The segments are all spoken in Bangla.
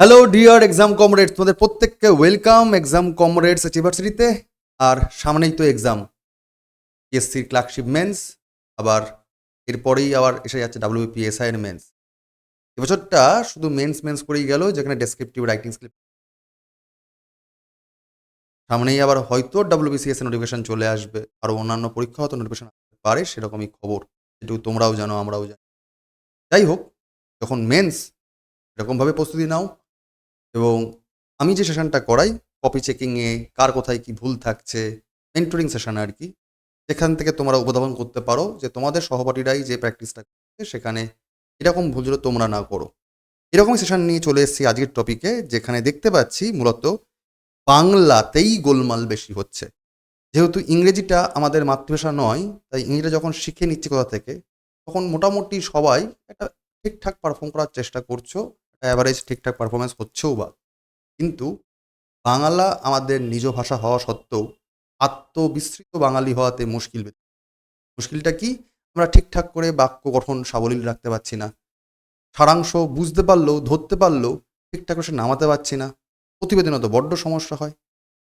হ্যালো ডিয়ার এক্সাম কমরেডস তোমাদের প্রত্যেককে ওয়েলকাম এক্সাম কমরেডস ইউনিভার্সিটিতে আর সামনেই তো এক্সাম পিএসসির ক্লার্কশিপ মেন্স আবার এরপরেই আবার এসে যাচ্ছে ডাব্লিউপিএসআই এর মেন্স এবছরটা শুধু মেন্স মেন্স করেই গেল, যেখানে ডেসক্রিপটিভ রাইটিং স্কিল সামনেই আবার হয়তো ডাব্লিউবিসিএস নোটিফিকেশন চলে আসবে। আর অন্যান্য পরীক্ষা হয়তো নোটিফিকেশন আসতে পারে, সেরকমই খবর। যেটুকু তোমরাও জানো, আমরাও জানি। যাই হোক, যখন মেন্স এরকমভাবে প্রস্তুতি নাও। এবং আমি যে সেশনটা করাই কপি চেকিংয়ে কার কোথায় কি ভুল থাকছে মেন্টরিং সেশন আর কি, যেখান থেকে তোমরা উপধাবন করতে পারো যে তোমাদের সহপাঠীরাই যে প্র্যাকটিসটা করছে সেখানে এরকম ভুল যেন তোমরা না করো। এরকম সেশন নিয়ে চলে এসেছি আজকের টপিকে যেখানে দেখতে পাচ্ছি মূলত বাংলাতেই গোলমাল বেশি হচ্ছে। যেহেতু ইংরেজিটা আমাদের মাতৃভাষা নয়, তাই ইংরেজিটা যখন শিখে নিচ্ছি কোথা থেকে, তখন মোটামুটি সবাই একটা ঠিকঠাক পারফর্ম করার চেষ্টা করছ। অ্যাভারেজ ঠিকঠাক পারফরমেন্স হচ্ছেও বা। কিন্তু বাংলা আমাদের নিজ ভাষা হওয়া সত্ত্বেও আত্মবিস্তৃত বাঙালি হওয়াতে মুশকিল মুশকিলটা কি? আমরা ঠিকঠাক করে বাক্য গঠন সাবলীল রাখতে পারছি না। সারাংশ বুঝতে পারলেও, ধরতে পারলেও ঠিকঠাক সে নামাতে পারছি না। প্রতিবেদনে তো বড্ড সমস্যা হয়।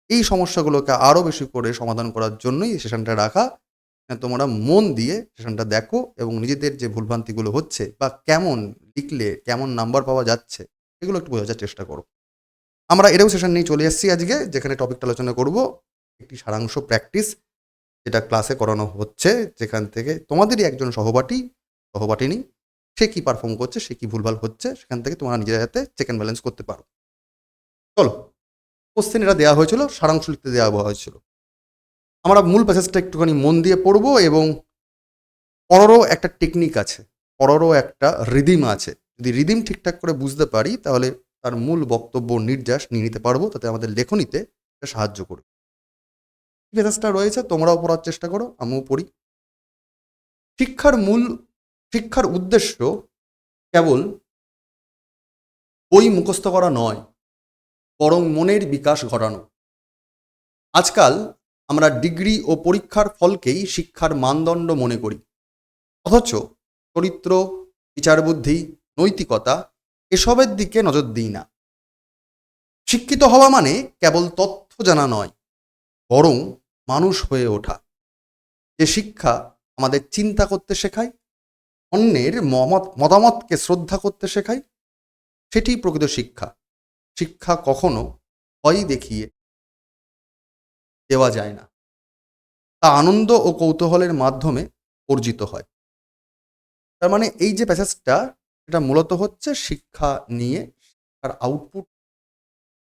এই সমস্যাগুলোকে আরও বেশি করে সমাধান করার জন্যই সেশনটা রাখা তোমরা মন দিয়ে সেশনটা দেখো এবং নিজেদের যে ভুলভ্রান্তিগুলো হচ্ছে বা কেমন লিখলে কেমন নাম্বার পাওয়া যাচ্ছে, এগুলো একটু বোঝার চেষ্টা করো। আমরা এরও সেশন নিয়ে চলে এসেছি আজকে, যেখানে টপিকটা আলোচনা করব। একটি সারাংশ প্র্যাকটিস যেটা ক্লাসে করানো হচ্ছে, যেখান থেকে তোমাদেরই একজন সহপাঠী, সহপাঠিনী, সে কী পারফর্ম করছে, সে কী ভুলভাল হচ্ছে, সেখান থেকে তোমরা নিজের হাতে চেক অ্যান্ড ব্যালেন্স করতে পারো। চলো কোশ্চেন এটা দেওয়া হয়েছিল, সারাংশ লিখতে দেওয়া হয়েছিল। আমরা মূল প্যাসেজটা একটুখানি মন দিয়ে পড়ব এবং পড়ারও একটা টেকনিক আছে, পড়ারও একটা রিদিম আছে। যদি রিদিম ঠিকঠাক করে বুঝতে পারি, তাহলে তার মূল বক্তব্য নির্যাস নিয়ে নিতে পারব, তাতে আমাদের লেখনীতে সাহায্য করবে। প্যাসেজটা রয়েছে, তোমরাও পড়ার চেষ্টা করো, আমিও পড়ি। শিক্ষার মূল, শিক্ষার উদ্দেশ্য কেবল বই মুখস্থ করা নয়, বরং মনের বিকাশ ঘটানো। আজকাল আমরা ডিগ্রি ও পরীক্ষার ফলকেই শিক্ষার মানদণ্ড মনে করি। অথচ চরিত্র, বিচারবুদ্ধি, নৈতিকতা এসবের দিকে নজর দিই না। শিক্ষিত হওয়া মানে কেবল তথ্য জানা নয়, বরং মানুষ হয়ে ওঠা। যে শিক্ষা আমাদের চিন্তা করতে শেখায়, অন্যের মতামতকে শ্রদ্ধা করতে শেখায় সেটি প্রকৃত শিক্ষা। শিক্ষা কখনো ভয় দেখিয়ে দেওয়া যায় না। তা আনন্দ ও কৌতূহলের মাধ্যমে অর্জিত হয়। তার মানে এই যে প্যাসেজটা এটা মূলত হচ্ছে শিক্ষা নিয়ে শিক্ষার আউটপুট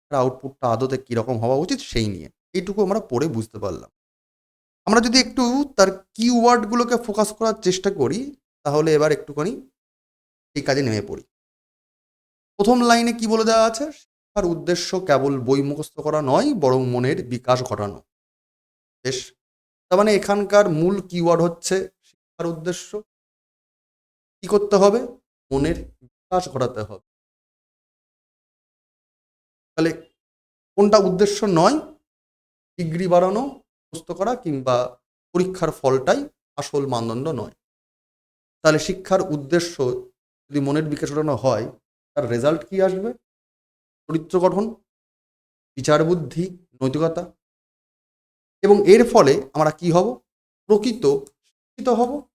তার আউটপুটটা আদতে কীরকম হওয়া উচিত সেই নিয়ে। এইটুকু আমরা পড়ে বুঝতে পারলাম। আমরা যদি একটু তার কিওয়ার্ডগুলোকে ফোকাস করার চেষ্টা করি, তাহলে এবার একটুখানি এই কাজে নেমে পড়ি। প্রথম লাইনে কি বলে দেওয়া আছে? শিক্ষার উদ্দেশ্য কেবল বই মুখস্থ করা নয়, বরং মনের বিকাশ ঘটানো। বেশ। তার মানে এখানকার মূল কিওয়ার্ড হচ্ছে শিক্ষার উদ্দেশ্য। কি করতে হবে? মনের বিকাশ ঘটাতে হবে। তাহলে কোনটা উদ্দেশ্য নয়? ডিগ্রি বাড়ানো, মুখস্থ করা কিংবা পরীক্ষার ফলটাই আসল মানদণ্ড নয়। তাহলে শিক্ষার উদ্দেশ্য যদি মনের বিকাশ ঘটানো হয়, তার রেজাল্ট কি আসবে? চরিত্র গঠন বিচার বুদ্ধি নৈতিকতা এবং এর ফলে আমরা কি হব? প্রকৃত শিক্ষিত হব।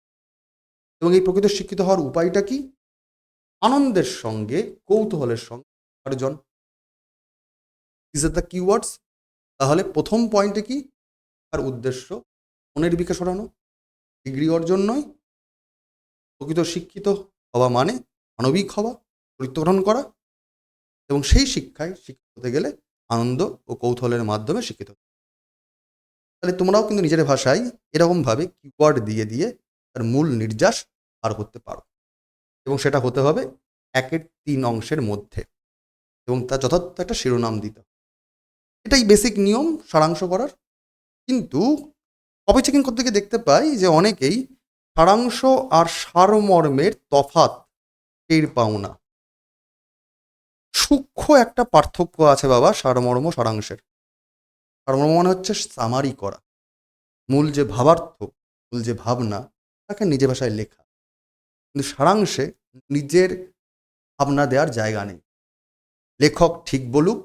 এবং এই প্রকৃত শিক্ষিত হওয়ার উপায়টা কি? আনন্দের সঙ্গে, কৌতূহলের সঙ্গে অর্জন ইজ দ্য কিওয়ার্ডস তাহলে প্রথম পয়েন্টে কি? তার উদ্দেশ্য, মনের বিকাশ ঘটানো। ডিগ্রি অর্জন নয়। প্রকৃত শিক্ষিত হওয়া মানে মানবিক হওয়া, চরিত্র গ্রহণ করা। এবং সেই শিক্ষায় শিক্ষিত হতে গেলে আনন্দ ও কৌতূহলের মাধ্যমে শিক্ষিত। তাহলে তোমরাও কিন্তু নিজের ভাষায় এরকমভাবে কিওয়ার্ড দিয়ে দিয়ে তার মূল নির্যাস পার করতে পারো। এবং সেটা হতে হবে একের তিন অংশের মধ্যে এবং তার যথার্থ একটা শিরোনাম দিতে হবে। এটাই বেসিক নিয়ম সারাংশ করার। কিন্তু কপি চেকিং করতে গিয়ে দেখতে পাই যে অনেকেই সারাংশ আর সারমর্মের তফাত টের পাও না। সূক্ষ্ম একটা পার্থক্য আছে বাবা সারমর্ম সারাংশের। সারমর্ম মানে হচ্ছে সামারি করা। মূল যে ভাবার্থ, মূল যে ভাবনা, তাকে নিজে ভাষায় লেখা। কিন্তু সারাংশে নিজের ভাবনা দেওয়ার জায়গা নেই। লেখক ঠিক বলুক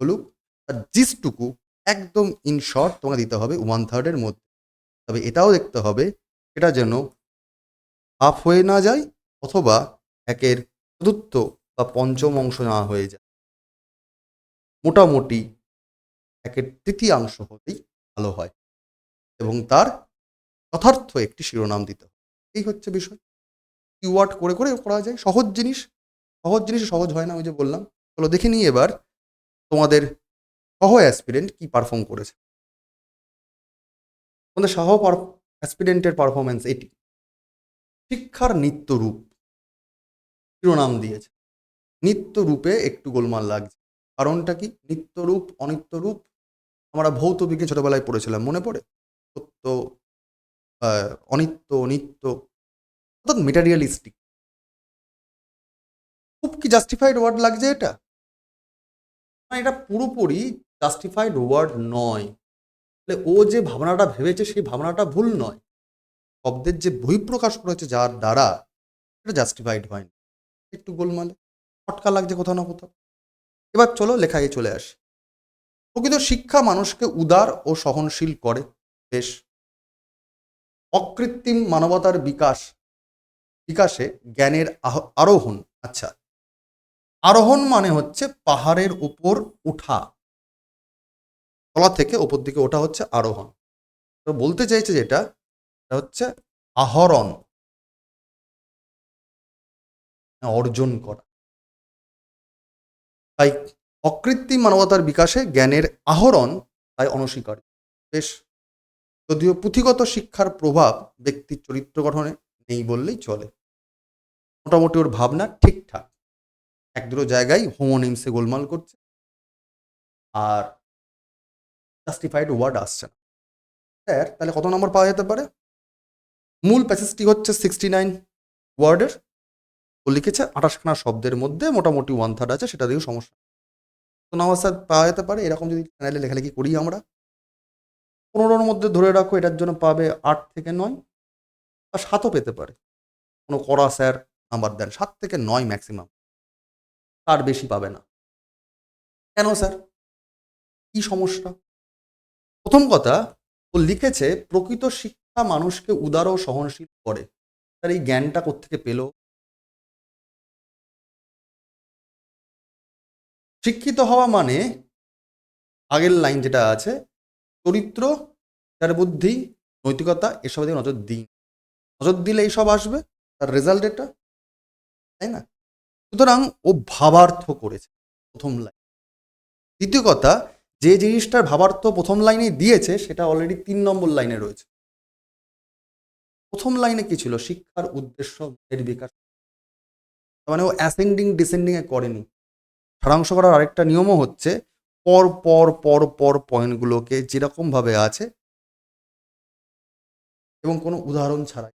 বলুক আর জিসটুকু একদম ইন শর্ট তোমাকে দিতে হবে ওয়ান থার্ডের মধ্যে। তবে এটাও দেখতে হবে, এটা যেন হাফ হয়ে না যায় অথবা একের চতুর্থ বা পঞ্চম অংশ না হয়ে যায়। মোটামুটি একের তৃতীয়াংশ হলেই ভালো হয় এবং তার যথার্থ একটি শিরোনাম দিতে এই হচ্ছে বিষয়। কিওয়ার্ড করে করে করা যায়। সহজ জিনিস। সহজ জিনিস সহজ হয় না, ওই যে বললাম। চলো দেখে নিই এবার তোমাদের সহ অ্যাসপিরেন্ট কি পারফর্ম করেছে। তোমাদের সহ অ্যাসপিরেন্টের পারফরমেন্স এটি। শিক্ষার নিত্য রূপ। শিরোনাম দিয়েছে। নিত্য রূপে একটু গোলমাল লাগছে। কারণটা কি? নিত্য রূপ, অনিত্য রূপ আমরা ভৌত বিজ্ঞান ছোটবেলায় পড়েছিলাম, মনে পড়ে? সত্য অনিত্য নিত্য অর্থাৎ মেটারিয়ালিস্টিক খুব কি জাস্টিফাইড ওয়ার্ড লাগছে এটা? না এটা পুরোপুরি জাস্টিফাইড ওয়ার্ড নয়। তাহলে ও যে ভাবনাটা ভেবেছে, সেই ভাবনাটা ভুল নয়। শব্দের যে বহিঃপ্রকাশ করেছে যার দ্বারা এটা জাস্টিফাইড হয়নি একটু গোলমালে, ফটকা লাগছে কোথাও না কোথাও। এবার চলো লেখায় চলে আসি। প্রকৃত শিক্ষা মানুষকে উদার ও সহনশীল করে। বেশ। অকৃত্রিম মানবতার বিকাশ, বিকাশে জ্ঞানের আরোহণ। আচ্ছা। আরোহণ মানে হচ্ছে পাহাড়ের উপর ওঠা। তলা থেকে ওপর দিকে ওঠা হচ্ছে আরোহণ। তো বলতে চাইছে যেটা হচ্ছে আহরণ। অর্জন করা। তাই অকৃত্রিম মানবতার বিকাশে জ্ঞানের আহরণ তাই অনস্বীকার্য। বেশ, যদিও পুঁথিগত শিক্ষার প্রভাব ব্যক্তির চরিত্র গঠনে নেই বললেই চলে। মোটামুটি ওর ভাবনা ঠিকঠাক। এক দুটো জায়গায় হোমোনিমসে গোলমাল করছে। আর জাস্টিফাইড ওয়ার্ড আসছে না। স্যার, তাহলে কত নম্বর পাওয়া যেতে পারে? মূল প্যাসেজটি হচ্ছে সিক্সটি নাইন ওয়ার্ডের ও লিখেছে আঠাশখানা শব্দের মধ্যে মোটামুটি ওয়ান থার্ড আছে, সেটা দিয়েও সমস্যা। তো স্যার পাওয়া যেতে পারে। এরকম যদি চ্যানেলে লেখালেখি করি আমরা, পনেরোর মধ্যে ধরে রাখো এটার জন্য পাবে আট থেকে নয় বা সাতও পেতে পারে। কোনো কড়া স্যার নাম্বার দেন, সাত থেকে নয় ম্যাক্সিমাম তার বেশি পাবে না। কেন স্যার কি সমস্যা? প্রথম কথা, ও লিখেছে, প্রকৃত শিক্ষা মানুষকে উদার ও সহনশীল করে। তার এই জ্ঞানটা কোত্থেকে পেল? শিক্ষিত হওয়া মানে আগের লাইন যেটা আছে, চরিত্র, তার বুদ্ধি, নৈতিকতা এসব দিকে নজর দিন। নজর দিলে এইসব আসবে, তার রেজাল্ট এটা, তাই না? সুতরাং ও ভাবার্থ করেছে প্রথম লাইন। দ্বিতীয় কথা, যে জিনিসটার ভাবার্থ প্রথম লাইনে দিয়েছে, সেটা অলরেডি তিন নম্বর লাইনে রয়েছে। প্রথম লাইনে কি ছিল? শিক্ষার উদ্দেশ্য, এর বিকাশ। মানে ও অ্যাসেন্ডিং ডিসেন্ডিং এ করেনি। সারাংশ করার আরেকটা নিয়মও হচ্ছে পর পর পর পর পয়েন্টগুলোকে যেরকমভাবে আছে এবং কোনো উদাহরণ ছাড়াই।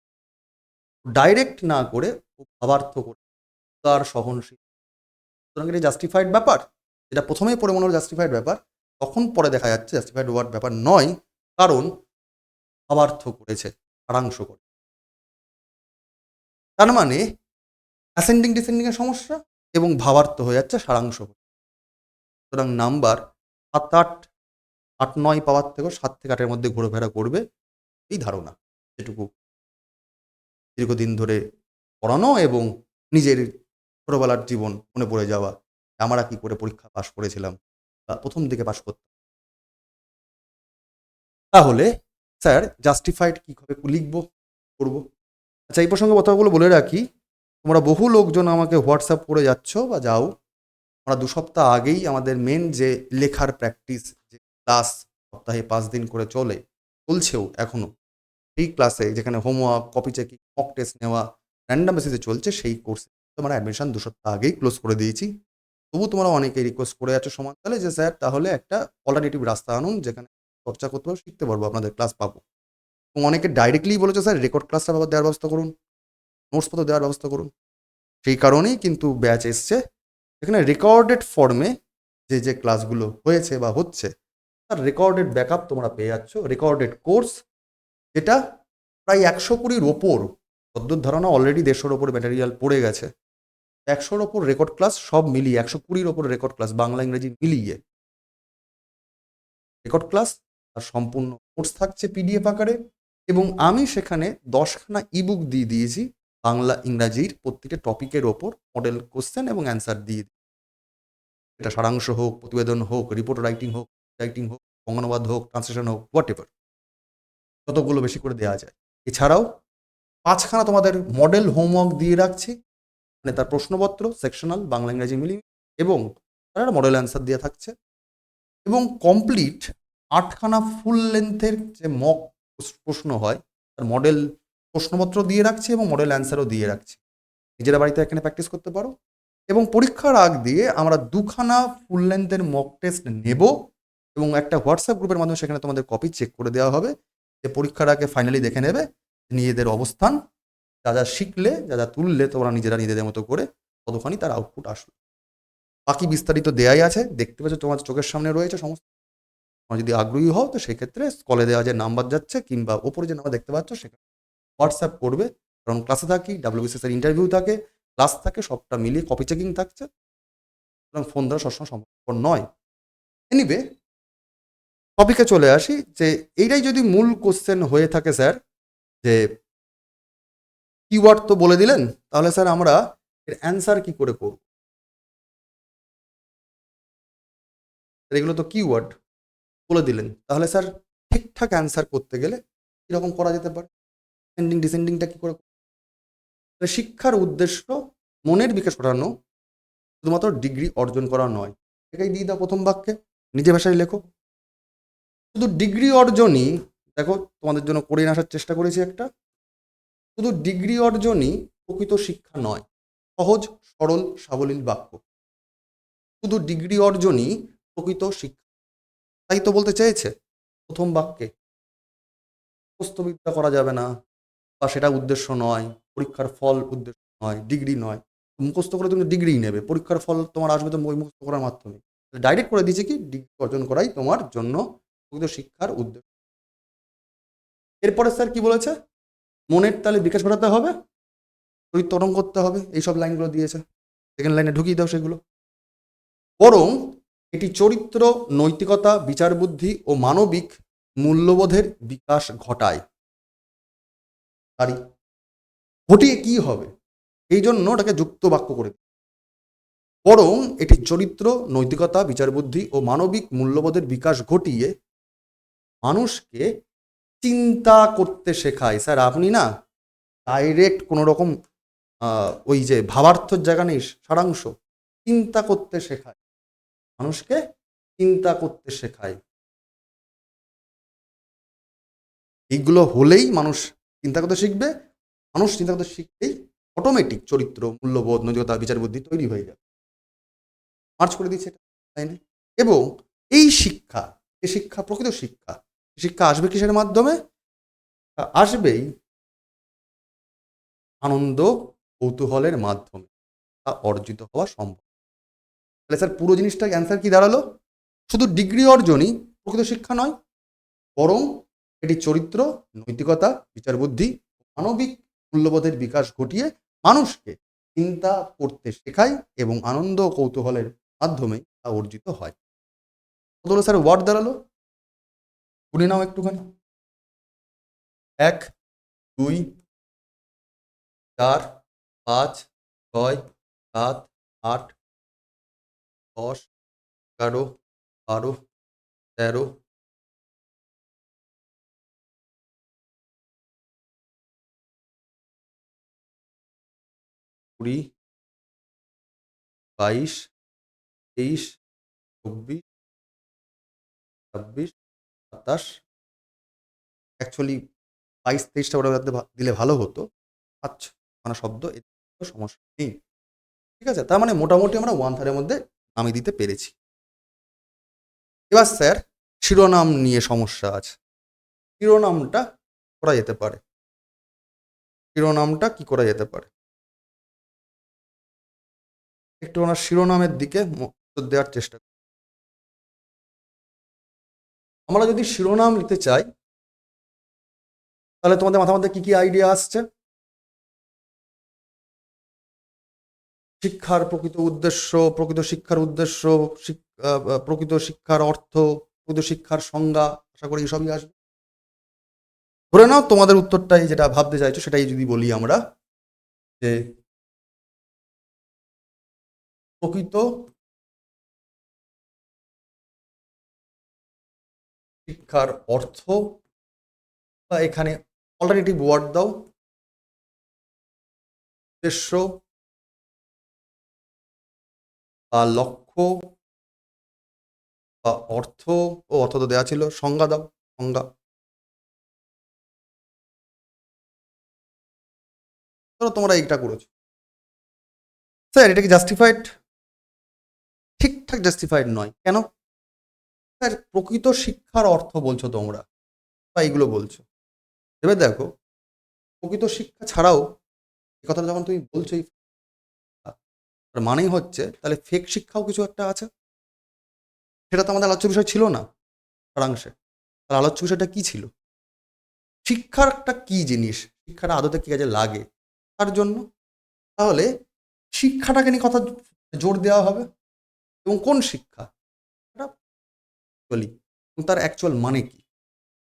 ডাইরেক্ট না করে ভাবার্থ করে। তার সহনশীল। সুতরাং এটা জাস্টিফাইড ব্যাপার। যেটা প্রথমেই পড়ে মনে হলো জাস্টিফাইড ব্যাপার। তখন পরে দেখা যাচ্ছে জাস্টিফাইড ওয়ার্ড ব্যাপার নয়, কারণ ভাবার্থ করেছে, সারাংশ করে। তার মানে অ্যাসেন্ডিং ডিসেন্ডিংয়ের সমস্যা? এবং ভাবার্থ হয়ে যাচ্ছে সারাংশ। সুতরাং নাম্বার সাত আট আট নয় পাওয়ার থেকেও সাত থেকে আটের মধ্যে ঘোরাফেরা করবে এই ধারণা। যেটুকু দীর্ঘদিন ধরে পড়ানো এবং নিজের ছোটবেলার জীবন মনে পড়ে যাওয়া। আমরা কি করে পরীক্ষা পাশ করেছিলাম বা প্রথম দিকে পাশ করতাম? তাহলে স্যার জাস্টিফাইড কীভাবে লিখব, করব? আচ্ছা এই প্রসঙ্গে কথাগুলো বলে রাখি। তোমরা বহু লোকজন আমাকে হোয়াটসঅ্যাপ করে যাচ্ছ বা যাও। আমরা দু সপ্তাহ আগেই আমাদের মেন যে লেখার প্র্যাকটিস যে ক্লাস সপ্তাহে পাঁচ দিন করে চলে, চলছেও এখনও সেই ক্লাসে যেখানে homework copy checking mock test নেওয়া র্যান্ডাম বেসিসে চলছে, সেই কোর্সে তোমরা অ্যাডমিশন দু সপ্তাহ আগেই ক্লোজ করে দিয়েছি। তবু তোমরা অনেকে রিকোয়েস্ট করে যাচ্ছ সমানতালে যে, স্যার, তাহলে একটা অল্টারনেটিভ রাস্তা আনুন যেখানে চর্চা করতে পারব, শিখতে পারব, আপনাদের ক্লাস পাবো। এবং অনেকে ডাইরেক্টলি বলেছে, স্যার রেকর্ড ক্লাসটা দেওয়ার ব্যবস্থা করুন। নোটস পত্র দেওয়ার ব্যবস্থা করুন। সেই কারণেই কিন্তু ব্যাচ এসছে। এখানে রেকর্ডেড ফর্মে যে যে ক্লাসগুলো হয়েছে বা হচ্ছে, তার রেকর্ডেড ব্যাকআপ তোমরা পেয়ে যাচ্ছ। রেকর্ডেড কোর্স যেটা প্রায় একশো কুড়ির ওপর, পদ্মর ধারণা অলরেডি দেড়শোর ওপর ম্যাটেরিয়াল পড়ে গেছে। একশোর ওপর রেকর্ড ক্লাস সব মিলিয়ে, একশো কুড়ির ওপর রেকর্ড ক্লাস বাংলা, ইংরেজি মিলিয়ে। রেকর্ড ক্লাস আর সম্পূর্ণ কোর্স থাকছে পিডিএফ আকারে এবং আমি সেখানে দশখানা ইবুক দিয়ে দিয়েছি। বাংলা ইংরাজির প্রত্যেকটা টপিকের ওপর মডেল কোশ্চেন এবং অ্যান্সার দিয়ে এটা সারাংশ হোক, প্রতিবেদন হোক, রিপোর্ট রাইটিং হোক রাইটিং হোক বঙ্গানুবাদ হোক, ট্রান্সলেশন হোক হোয়াট এভার যতগুলো বেশি করে দেওয়া যায়। এছাড়াও পাঁচখানা তোমাদের মডেল হোমওয়ার্ক দিয়ে রাখছি। মানে তার প্রশ্নপত্র, সেকশনাল, বাংলা ইংরাজি মিলিয়ে এবং তার মডেল অ্যান্সার দেওয়া থাকছে। এবং কমপ্লিট আটখানা ফুল লেন্থের যে মক প্রশ্ন হয়, তার মডেল প্রশ্নপত্র দিয়ে রাখছি এবং মডেল অ্যান্সারও দিয়ে রাখছি। নিজেরা বাড়িতে এখানে প্র্যাকটিস করতে পারো। এবং পরীক্ষার আগ দিয়ে আমরা দুখানা ফুল লেন্থের মক টেস্ট নেব এবং একটা হোয়াটসঅ্যাপ গ্রুপের মাধ্যমে সেখানে তোমাদের কপি চেক করে দেওয়া হবে যে পরীক্ষার আগে ফাইনালি দেখে নেবে নিজেদের অবস্থান, যা যা শিখলে, যা যা তুললে তোমরা নিজেরা নিজেদের মতো করে কতখানি তার আউটপুট আসলো বাকি বিস্তারিত দেয়াই আছে। দেখতে পাচ্ছ তোমার চোখের সামনে রয়েছে সমস্ত। তোমরা যদি আগ্রহী হও তো সেক্ষেত্রে কলে দেওয়া যে নাম্বার যাচ্ছে কিংবা ওপরে যে নাম্বার দেখতে পাচ্ছ সেখানে হোয়াটসঅ্যাপ করবে, কারণ ক্লাসে থাকি ডাব্লিউবিসিএস এর ইন্টারভিউ থাকে ক্লাস থাকে, সবটা মিলিয়ে কপি চেকিং থাকছে। সুতরাং ফোন দ্বারা সবসময় সম্ভব নয়। এনিবে টপিকে চলে আসি যে, এইটাই যদি মূল কোশ্চেন হয়ে থাকে স্যার যে কিওয়ার্ড তো বলে দিলেন, তাহলে স্যার আমরা এর অ্যান্সার কি করে করব? এগুলো তো কিওয়ার্ড বলে দিলেন। তাহলে স্যার ঠিকঠাক অ্যান্সার করতে গেলে কীরকম করা যেতে পারে? সেন্ডিং ডিসেন্ডিংটা কী করে শিক্ষার উদ্দেশ্য মনের বিকাশ ঘটানো, শুধুমাত্র ডিগ্রি অর্জন করা নয়। এটাই দিয়ে দাও প্রথম বাক্যে, নিজে ভাষায় লেখো। শুধু ডিগ্রি অর্জনই, দেখো তোমাদের জন্য করে আসার চেষ্টা করেছি একটা, শুধু ডিগ্রি অর্জনই প্রকৃত শিক্ষা নয়, সহজ, সরল, সাবলীল বাক্য। শুধু ডিগ্রি অর্জনই প্রকৃত শিক্ষা। তাই তো বলতে চেয়েছে প্রথম বাক্যে। প্রস্তবিদ্যা করা যাবে না। বা সেটা উদ্দেশ্য নয়, পরীক্ষার ফল উদ্দেশ্য নয় ডিগ্রি নয়, মুখস্থ করে তুমি ডিগ্রি নেবে, পরীক্ষার ফল তোমার আসবে তো বই মুখস্থ করার মাধ্যমে। ডাইরেক্ট করে দিয়েছে কি ডিগ্রি অর্জন করাই তোমার জন্য প্রকৃত শিক্ষার উদ্দেশ্য। এরপরে স্যার কি বলেছে? মনের তালে বিকাশ ঘটাতে হবে চরিত্রণ করতে হবে, এইসব লাইনগুলো দিয়েছে। সেকেন্ড লাইনে ঢুকিয়ে দাও সেগুলো। বরং এটি চরিত্র, নৈতিকতা বিচার বুদ্ধি ও মানবিক মূল্যবোধের বিকাশ ঘটায়। তারই। ঘটিয়ে কি হবে? এই জন্য ওটাকে যুক্ত বাক্য করে বরং এটি চরিত্র, নৈতিকতা বিচার বুদ্ধি ও মানবিক মূল্যবোধের বিকাশ ঘটিয়ে মানুষকে চিন্তা করতে শেখায়। স্যার, আপনি না ডাইরেক্ট কোনো রকম ওই যে ভাবার্থর জায়গা নেই, সারাংশ। চিন্তা করতে শেখায়। মানুষকে চিন্তা করতে শেখায়। এইগুলো হলেই মানুষ চিন্তা করতে শিখবে, মানুষ চিন্তা করতে শিখলেই অটোমেটিক চরিত্র, মূল্যবোধ, নৈতিকতা, বিচার বুদ্ধি তৈরি হয়ে যাবে। মার্চ করে দিচ্ছে এবং এই শিক্ষা এই শিক্ষা প্রকৃত শিক্ষা শিক্ষা আসবে কিসের মাধ্যমে? আসবেই আনন্দ কৌতূহলের মাধ্যমে, তা অর্জিত হওয়া সম্ভব। তাহলে স্যার, পুরো জিনিসটার অ্যান্সার কি দাঁড়াল? শুধু ডিগ্রি অর্জনই প্রকৃত শিক্ষা নয়, বরং এটি চরিত্র, নৈতিকতা বিচার বুদ্ধি মানবিক মূল্যবোধের বিকাশ ঘটিয়ে মানুষকে চিন্তা করতে শেখায় এবং আনন্দ কৌতূহলের মাধ্যমে তা অর্জিত হয়। কতগুলো স্যার ওয়ার্ড দাঁড়াল। শুনে নাও একটুখানি। এক, দুই, চার, পাঁচ, ছয়, সাত, আট, দশ, এগারো, বারো, তেরো কুড়ি, বাইশ, তেইশ, চব্বিশ, ছাব্বিশ, সাতাশ অ্যাকচুয়ালি বাইশ, তেইশটা ওরা দিলে ভালো হতো। আচ্ছা মানে শব্দ এতে সমস্যা নেই। ঠিক আছে? তার মানে মোটামুটি আমরা ওয়ান থার্ডের মধ্যে নামিয়ে দিতে পেরেছি। এবার স্যার, শিরোনাম নিয়ে সমস্যা আছে। শিরোনামটা করা যেতে পারে। শিরোনামটা কি করা যেতে পারে? একটু ওনার শিরোনামের দিকে মনোযোগ দেওয়ার চেষ্টা করি। আমরা যদি শিরোনাম নিতে চাই, তাহলে তোমাদের মাথার মধ্যে কি কি আইডিয়া আসছে? শিক্ষার প্রকৃত উদ্দেশ্য, প্রকৃত শিক্ষার উদ্দেশ্য প্রকৃত শিক্ষার অর্থ, প্রকৃত শিক্ষার সংজ্ঞা, আশা করি এসবই আসবে। ধরে নাও তোমাদের উত্তরটাই যেটা ভাবতে চাইছো, সেটাই যদি বলি আমরা, যে প্রকৃত শিক্ষার অর্থ বা এখানে অল্টারনেটিভ ওয়ার্ড দাও। উদ্দেশ্য বা লক্ষ্য বা অর্থ, ও অর্থ তো দেওয়া ছিল, সংজ্ঞা দাও, সংজ্ঞা। তোমরা এইটা করেছ। স্যার, এটা কি জাস্টিফাইড ঠিকঠাক জাস্টিফাইড নয়। কেন? স্যার, প্রকৃত শিক্ষার অর্থ বলছো তোমরা, বা এইগুলো বলছো। এবার দেখো, প্রকৃত শিক্ষা ছাড়াও এই কথাটা যখন তুমি বলছো মানেই হচ্ছে, তাহলে ফেক শিক্ষাও কিছু একটা আছে? সেটা তো আমাদের আলোচ্য বিষয় ছিল না, সারাংশে। তাহলে আলোচ্য বিষয়টা কী ছিল? শিক্ষার একটা কি জিনিস? শিক্ষাটা আদতে কী কাজে লাগে? তার জন্য? তাহলে শিক্ষাটাকে নিয়ে কথা জোর দেওয়া হবে? এবং কোন শিক্ষা? অ্যাকচুয়ালি তার অ্যাকচুয়াল মানে কি?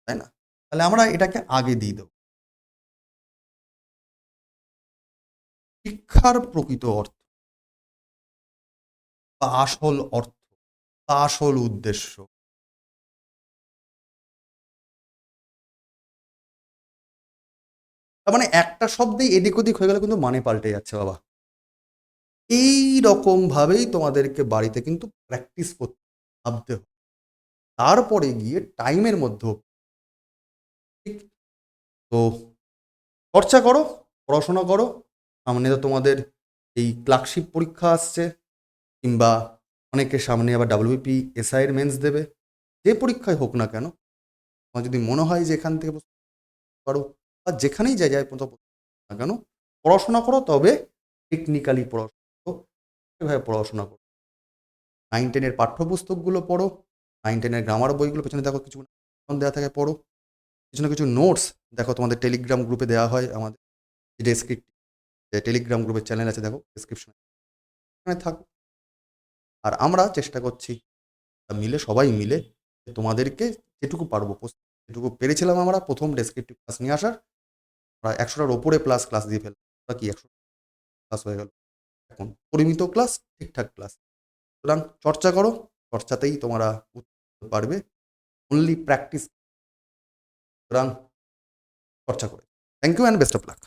তাই না? তাহলে আমরা এটাকে আগে দিয়ে দেব। শিক্ষার প্রকৃত অর্থ বা আসল অর্থ, বা আসল উদ্দেশ্য। তার মানে একটা শব্দেই এদিক ওদিক হয়ে গেলে কিন্তু মানে পাল্টে যাচ্ছে, বাবা। এই রকম ভাবেই তোমাদেরকে বাড়িতে কিন্তু প্র্যাকটিস করতে ভাবতে হবে। তারপরে গিয়ে টাইমের মধ্যে ঠিক? তো চর্চা করো, পড়াশোনা করো, সামনে তো তোমাদের এই ক্লার্কশিপ পরীক্ষা আসছে, কিংবা অনেকের সামনে আবার ডাব্লিউপি এসআইয়ের মেন্স দেবে, যে পরীক্ষায় হোক না কেন, তোমার যদি মনে হয় যে এখান থেকে পারো বা যেখানেই যাই যায় না কেন পড়াশোনা করো, তবে টেকনিক্যালি পড়াশোনা এভাবে পড়াশোনা করো? নাইন টেনের পাঠ্যপুস্তকগুলো পড়ো। নাইন টেনের গ্রামার বইগুলো, পেছনে দেখো কিছু দেওয়া থাকে, পড়ো। কিছু না কিছু নোটস দেখো তোমাদের টেলিগ্রাম গ্রুপে দেওয়া হয় আমাদের। ডেসক্রিপ যে টেলিগ্রাম গ্রুপের চ্যানেল আছে, দেখো ডিসক্রিপশনে এখানে থাকো। আর আমরা চেষ্টা করছি মিলে, সবাই মিলে তোমাদেরকে যেটুকু পারব যেটুকু পেরেছিলাম আমরা, প্রথম ডেসক্রিপটিভ ক্লাস নিয়ে আসার। আমরা একশোটার ওপরে প্লাস ক্লাস দিয়ে ফেললাম। কি একশো ক্লাস হয়ে গেল? এখন পরিমিত ক্লাস ঠিকঠাক ক্লাস সুতরাং চর্চা করো, চর্চাতেই তোমরা উত্তর পারবে। অনলি প্র্যাকটিস সুতরাং চর্চা করে। Thank you and best of luck